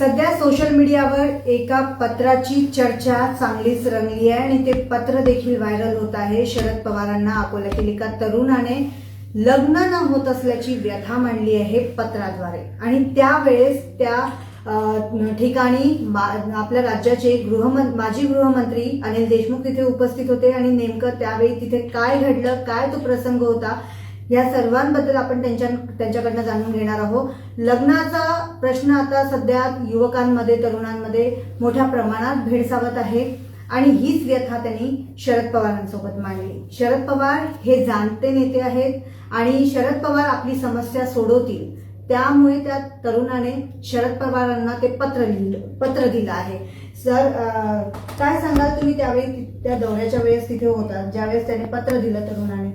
सध्या सोशल मीडियावर एका पत्राची चर्चा चांगलीच रंगली आहे आणि ते पत्र देखील व्हायरल होत आहे. शरद पवारांना अकोल्यातील एका तरुणाने लग्न न होत असल्याची व्यथा मांडली आहे पत्राद्वारे. आणि त्यावेळेस त्या ठिकाणी मा- आपल्या राज्याचे गृहमं माजी गृहमंत्री अनिल देशमुख तिथे उपस्थित होते आणि नेमकं त्यावेळी तिथे काय घडलं काय तो प्रसंग होता या सर्वांबद्दल आपण त्यांच्या त्यांच्याकडनं जाणून घेणार आहोत. लग्नाचा प्रश्न आता सध्या युवकांमध्ये तरुणांमध्ये मोठ्या प्रमाणात भेडसावत आहे. आणि हीच व्यथा त्यांनी शरद पवारांसोबत मांडली. शरद पवार हे जाणते नेते आहेत आणि शरद पवार आपली समस्या सोडवतील. त्यामुळे त्या तरुणाने शरद पवारांना ते पत्र लिहिलं पत्र दिलं आहे. सर काय सांगाल तुम्ही त्यावेळी? त्या दौऱ्याच्या वेळेस तिथे होता. ज्यावेळेस त्याने पत्र दिलं तरुणाने.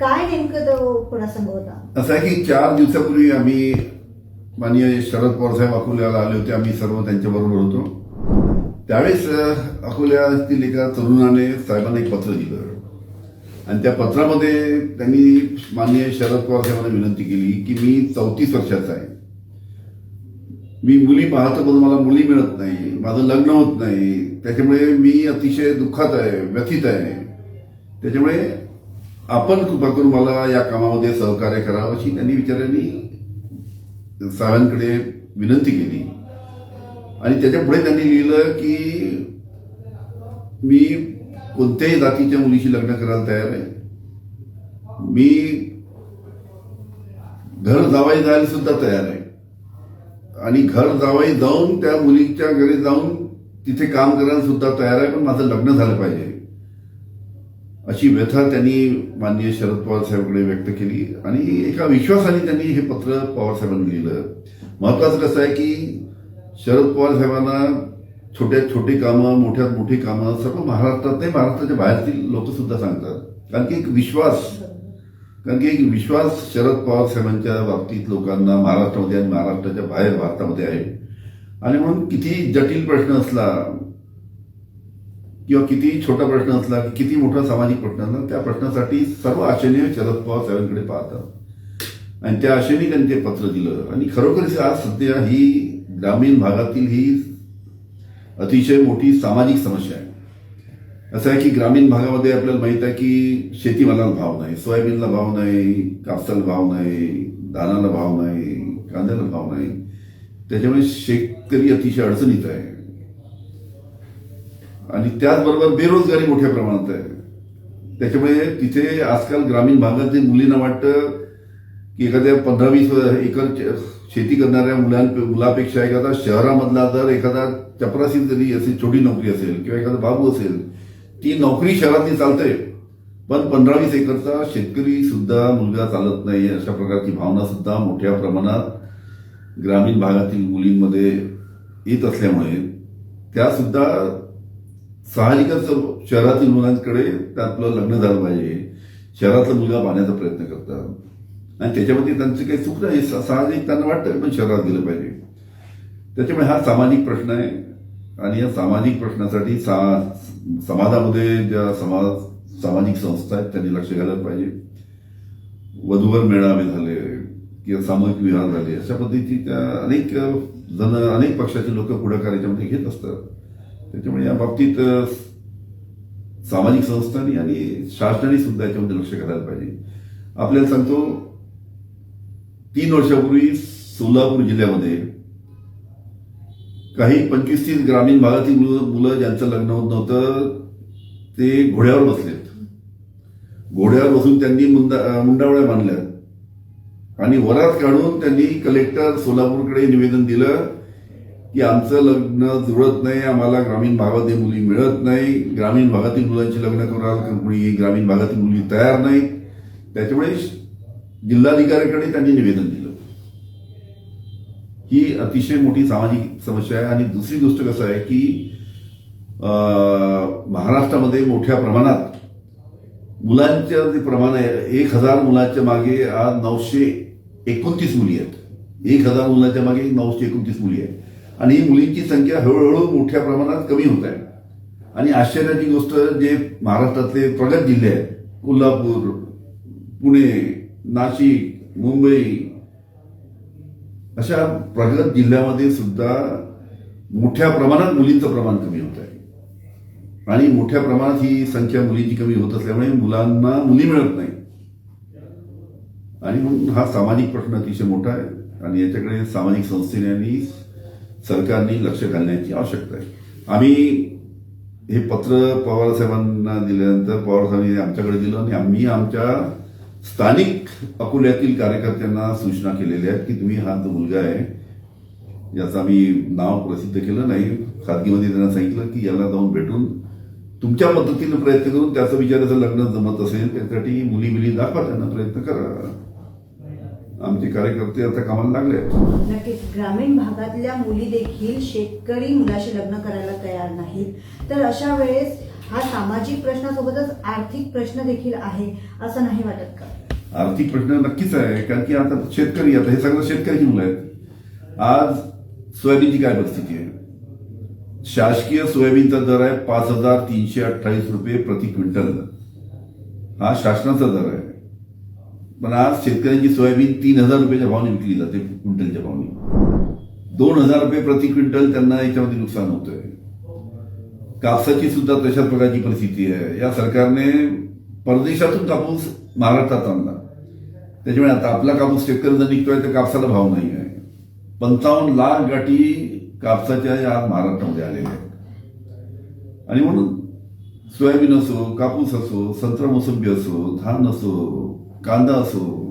काय नेमकं तो प्रसंग होता? असं आहे की चार दिवसापूर्वी आम्ही माननीय शरद पवार साहेब अकोल्याला आले होते. आम्ही सर्व त्यांच्याबरोबर होतो. त्यावेळेस अकोल्यातील एका तरुणाने साहेबांना एक पत्र दिलं. आणि त्या पत्रामध्ये त्यांनी माननीय शरद पवार साहेबांना विनंती केली की मी चौतीस वर्षाचा आहे. मी मुली पाहतो पण मला मुली मिळत नाही. माझं लग्न होत नाही. त्याच्यामुळे मी अतिशय दुःखात आहे व्यथित आहे. त्याच्यामुळे आपण कृपा करून मला या कामामध्ये सहकार्य करावं अशी त्यांनी विचारांनी साहेबांकडे विनंती केली. आणि त्याच्या पुढे त्यांनी लिहिलं की मी कोणत्याही जातीच्या मुलीशी लग्न करायला तयार आहे. मी घर जावाई जायला सुद्धा तयार आहे. आणि घर जावाई जाऊन त्या मुलीच्या घरी जाऊन तिथे काम करायला सुद्धा तयार आहे पण माझं लग्न झालं पाहिजे. अशी व्यथा त्यांनी माननीय शरद पवार साहेबांकडे व्यक्त केली. आणि एका विश्वासाने त्यांनी हे पत्र पवार साहेबांनी लिहिलं. महत्वाचं कसं आहे की शरद पवार साहेबांना छोट्यात छोटी कामं मोठ्यात मोठी कामं सर्व महाराष्ट्रात नाही महाराष्ट्राच्या बाहेरतील लोक सुद्धा सांगतात. कारण की एक विश्वास कारण की एक विश्वास शरद पवार साहेबांच्या बाबतीत लोकांना महाराष्ट्रामध्ये आणि महाराष्ट्राच्या बाहेर भारतामध्ये आहे. आणि म्हणून किती जटिल प्रश्न असला किंवा किती छोटा प्रश्न असला की किती मोठा सामाजिक प्रश्न असला त्या प्रश्नासाठी सर्व आशेने शरद पवार साहेबांकडे पाहतात. आणि त्या आशेने त्यांनी ते पत्र दिलं. आणि खरोखरच आज सध्या ही ग्रामीण भागातील ही अतिशय मोठी सामाजिक समस्या आहे. असं आहे की ग्रामीण भागामध्ये आपल्याला माहीत आहे की शेतीमालाला भाव नाही सोयाबीनला भाव नाही कापसाला भाव नाही धानाला भाव नाही कांद्याला भाव नाही. त्याच्यामुळे शेतकरी अतिशय अडचणीत आहे. आणि त्याचबरोबर बेरोजगारी मोठ्या प्रमाणात आहे. त्याच्यामुळे तिथे आजकाल ग्रामीण भागातील मुलींना वाटतं की एखाद्या पंधरा वीस एकर शेती करणाऱ्या मुलां मुलापेक्षा एखादा शहरामधला जर एखादा चपरासी जरी असेल छोटी नोकरी असेल किंवा एखादा बाबू असेल ती नोकरी शहरातली चालते. पण पंधरा वीस एकरचा शेतकरी सुद्धा मुलगा चालत नाही अशा प्रकारची भावना सुद्धा मोठ्या प्रमाणात ग्रामीण भागातील मुलींमध्ये येत असल्यामुळे त्यासुद्धा साहजिकच शहरातील मुलांकडे त्यातलं लग्न झालं पाहिजे शहरातला मुलगा पाहण्याचा प्रयत्न करतात. आणि त्याच्यामध्ये त्यांचं काही चूक नाही साहजिक त्यांना वाटतं पण शहरात गेलं पाहिजे. त्याच्यामुळे हा सामाजिक प्रश्न आहे. आणि या सामाजिक प्रश्नासाठी सा समाजामध्ये ज्या समाज सामाजिक संस्था आहेत त्यांनी लक्ष घालायला पाहिजे. वधूवर मेळावे झाले किंवा सामूहिक विवाह झाले अशा पद्धतीच्या अनेक जण अनेक पक्षाचे लोक पुढाकार याच्यामध्ये घेत असतात. त्याच्यामुळे या बाबतीत सामाजिक संस्थांनी आणि शासनाने सुद्धा याच्यामध्ये लक्ष करायला पाहिजे. आपल्याला सांगतो तीन वर्षापूर्वी सोलापूर जिल्ह्यामध्ये काही पंचवीस तीस ग्रामीण भागातील मुलं मुलं ज्यांचं लग्न होत नव्हतं ते घोड्यावर बसलेत घोड्यावर बसून त्यांनी मुंडा मुंडावळ्या बांधल्या. आणि वरात काढून त्यांनी कलेक्टर सोलापूरकडे निवेदन दिलं की आमचं लग्न जुळत नाही आम्हाला ग्रामीण भागातील मुली मिळत नाही. ग्रामीण भागातील मुलांची लग्न करायला कोणी ग्रामीण भागातील मुली तयार नाही. त्याच्यामुळे जिल्हाधिकाऱ्याकडे त्यांनी निवेदन दिलं. ही अतिशय मोठी सामाजिक समस्या आहे. आणि दुसरी गोष्ट कसं आहे की अं, महाराष्ट्रामध्ये मोठ्या प्रमाणात मुलांचं जे प्रमाण आहे एक हजार मुलांच्या मागे आज नऊशे एकोणतीस मुली आहेत. एक हजार मुलांच्या मागे नऊशे एकोणतीस मुली आहेत. आणि ही मुलींची संख्या हळूहळू मोठ्या प्रमाणात कमी होत आहे. आणि आश्चर्याची गोष्ट जे महाराष्ट्रातले प्रगत जिल्हे आहेत कोल्हापूर पुणे नाशिक मुंबई अशा प्रगत जिल्ह्यामध्ये सुद्धा मोठ्या प्रमाणात मुलींचं प्रमाण कमी होत आहे. आणि मोठ्या प्रमाणात ही संख्या मुलींची कमी होत असल्यामुळे मुलांना मुली मिळत नाही. आणि म्हणून हा सामाजिक प्रश्न अतिशय मोठा आहे. आणि याच्याकडे सामाजिक संस्थेने आणि सरकारने लक्ष घालण्याची आवश्यकता आहे. आम्ही हे पत्र पवार साहेबांना दिल्यानंतर पवार साहेबांनी आमच्याकडे दिलं आणि आम्ही आमच्या स्थानिक अकोल्यातील कार्यकर्त्यांना सूचना केलेल्या आहेत की तुम्ही हा जो मुलगा आहे याचं आम्ही नाव प्रसिद्ध केलं नाही. खाजगीमध्ये त्यांना सांगितलं की याला जाऊन भेटून तुमच्या पद्धतीनं प्रयत्न करून त्याचं विचाराचं लग्न जमत असेल त्यासाठी मुली मुली दाखवा त्यांना प्रयत्न करा. आमचे कार्यकर्ते आता कामाला लागले नक्कीच. ग्रामीण भागातल्या मुली देखील शेतकरी मुलाशी लग्न करायला तयार नाहीत. तर अशा वेळेस हा सामाजिक प्रश्नासोबतच आर्थिक प्रश्न देखील आहे असं नाही वाटत का? आर्थिक प्रश्न नक्कीच आहे कारण की आता शेतकरी आता हे सगळं शेतकऱ्याची मुलं आहेत. आज सोयाबीनची काय परिस्थिती आहे? शासकीय सोयाबीनचा दर आहे पाच हजार तीनशे अठ्ठावीस रुपये प्रति क्विंटल. हा शासनाचा दर आहे. पण आज शेतकऱ्यांची सोयाबीन तीन हजार रुपयाच्या भावाने विकली जाते क्विंटलच्या भावाने. दोन हजार रुपये प्रति क्विंटल त्यांना याच्यामध्ये नुकसान होतंय. कापसाची सुद्धा तशाच प्रकारची परिस्थिती आहे. या सरकारने परदेशातून कापूस महाराष्ट्रात आणला. त्याच्यामुळे आता आपला कापूस शेतकऱ्यांचा निघतोय तर कापसाला भाव नाही आहे. पंचावन्न लाख गाठी कापसाच्या या आज महाराष्ट्रामध्ये आलेल्या आहेत. आणि म्हणून सोयाबीन असो कापूस असो संत्रा मोसंबी असो धान असो कांदा असो.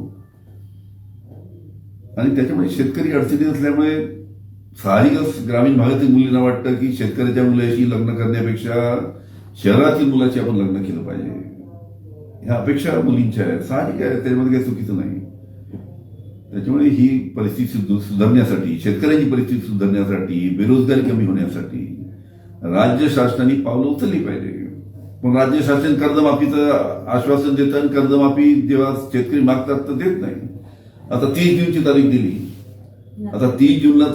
आणि त्याच्यामुळे शेतकरी अडचणीत असल्यामुळे साहजिकच ग्रामीण भागातील मुलींना वाटतं की शेतकऱ्याच्या मुलाशी लग्न करण्यापेक्षा शहरातील मुलाशी आपण लग्न केलं पाहिजे. ह्या अपेक्षा मुलींच्या आहेत. साहजिक आहे त्याच्यामध्ये काही चुकीचं नाही. त्याच्यामुळे ही परिस्थिती सुधारण्यासाठी शेतकऱ्यांची परिस्थिती सुधारण्यासाठी बेरोजगारी कमी होण्यासाठी राज्य शासनाने पावलं उचलली पाहिजे. पण राज्य शासन कर्जमाफीचं आश्वासन देतं आणि कर्जमाफी जेव्हा शेतकरी मागतात तर देत नाही. आता तीस जूनची तारीख दिली. आता तीस जूनला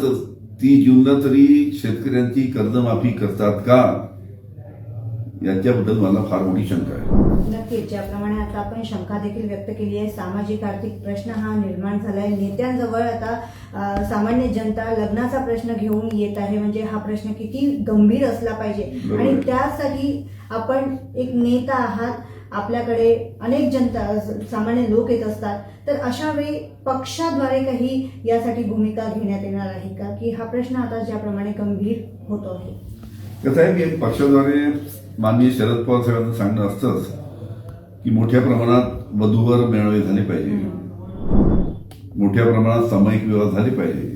तीस जूनला तरी शेतकऱ्यांची कर्जमाफी करतात का? याच्याबद्दल मला फार मोठी शंका आहे. नक्कीच ज्याप्रमाणे आता आपण शंका देखील व्यक्त केली आहे सामाजिक आर्थिक प्रश्न हा निर्माण झालाय. नेत्यांजवळ आता सामान्य जनता लग्नाचा प्रश्न घेऊन येत आहे. म्हणजे हा प्रश्न किती गंभीर असला पाहिजे. आणि त्यासाठी आपण एक नेता आहात. आपल्याकडे अनेक जनता सामान्य लोक येत असतात. तर अशा वेळी पक्षाद्वारे काही यासाठी भूमिका घेण्यात येणार आहे का? की हा प्रश्न आता ज्याप्रमाणे गंभीर होतो आहे. कसं आहे की पक्षाद्वारे माननीय शरद पवार साहेबांचं सांगणं असतंच की मोठ्या प्रमाणात वधूवर मेळावे झाले पाहिजे. मोठ्या प्रमाणात सामायिक विवाह झाले पाहिजे.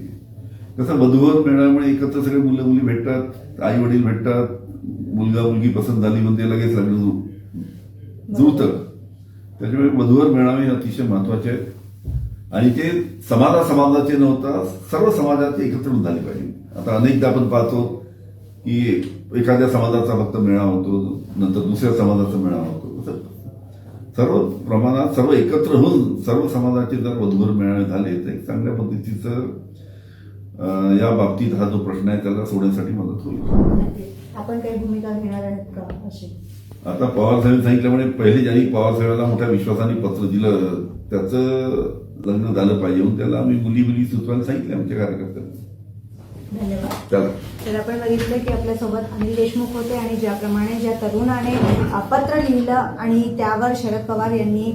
कसं वधूवर मेळाव्यामुळे एकत्र सगळे मुलं मुली भेटतात आई वडील भेटतात मुलगा मुलगी पसंत झाली म्हणजे लगेच लग्न जुळतं. त्याच्यामुळे वधूवर मेळावे अतिशय महत्त्वाचे आहेत. आणि ते समाजा समाजाचे नव्हता सर्व समाजाचे एकत्र झाले पाहिजे. आता अनेकदा आपण पाहतो की एखाद्या समाजाचा फक्त मेळावा होतो नंतर दुसऱ्या समाजाचा मेळावा होतो. सर्व प्रमाणात सर्व एकत्र होऊन सर्व समाजाचे जर वधूवर मेळावे झाले तर एक चांगल्या पद्धतीचं या बाबतीत हा जो प्रश्न आहे त्याला सोडण्यासाठी मदत होईल. आपण काही भूमिका घेणार आहेत का अशी? आता पवार साहेब सांगितल्यामुळे पहिले ज्यांनी पवार साहेबांना मोठ्या विश्वासाने पत्र दिलं त्याचं लग्न झालं पाहिजे म्हणून त्याला आम्ही मुली मुली सुचवायला सांगितले आमच्या कार्यकर्त्यांना. धन्यवाद. त्याला तर आपण बघितलं की आपल्यासोबत अनिल देशमुख होते आणि ज्याप्रमाणे ज्या तरुणाने पत्र लिहिलं आणि त्यावर शरद पवार यांनी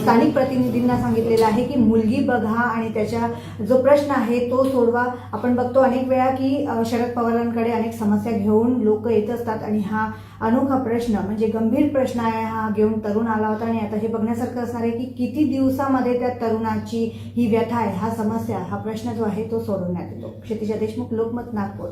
स्थानिक प्रतिनिधींना सांगितलेलं आहे की मुलगी बघा आणि त्याच्या जो प्रश्न आहे तो सोडवा. आपण बघतो अनेक वेळा की शरद पवारांकडे अनेक समस्या घेऊन लोक येत असतात आणि हा अनोखा प्रश्न म्हणजे गंभीर प्रश्न आहे हा घेऊन तरुण आला होता आणि आता हे बघण्यासारखं असणार आहे की किती दिवसामध्ये त्या तरुणाची ही व्यथा आहे हा समस्या हा प्रश्न जो आहे तो सोडवण्यात येतो. क्षितिजा देशमुख लोकमत नागपूर.